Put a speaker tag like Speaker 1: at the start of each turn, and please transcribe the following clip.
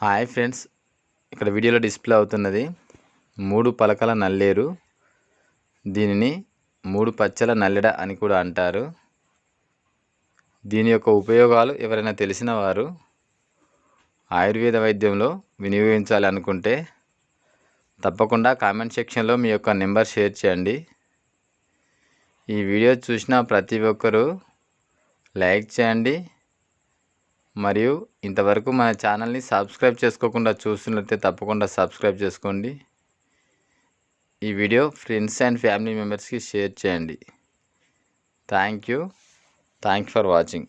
Speaker 1: Hi friends. ఇక్కడ వీడియోలో display అవుతున్నది. మూడు పలకల నల్లేరు. దీనిని మూడు పచ్చల నల్లెడ అని కూడా అంటారు. దీని యొక్క ఉపయోగాలు ఎవరైనా తెలిసిన వారు ఆయుర్వేద వైద్యంలో వినియోగించాలి అనుకుంటే తప్పకుండా కామెంట్ సెక్షన్లో మీ యొక్క నెంబర్ షేర్ చేయండి. ఈ వీడియో చూసిన ప్రతి ఒక్కరూ లైక్ చేయండి. మరియు ఇంతవరకు మన ఛానల్ని సబ్స్క్రైబ్ చేసుకోకుండా చూస్తున్నట్లయితే తప్పకుండా సబ్స్క్రైబ్ చేసుకోండి. ఈ వీడియో ఫ్రెండ్స్ అండ్ ఫ్యామిలీ మెంబర్స్కి షేర్ చేయండి. Thank you. Thanks for watching.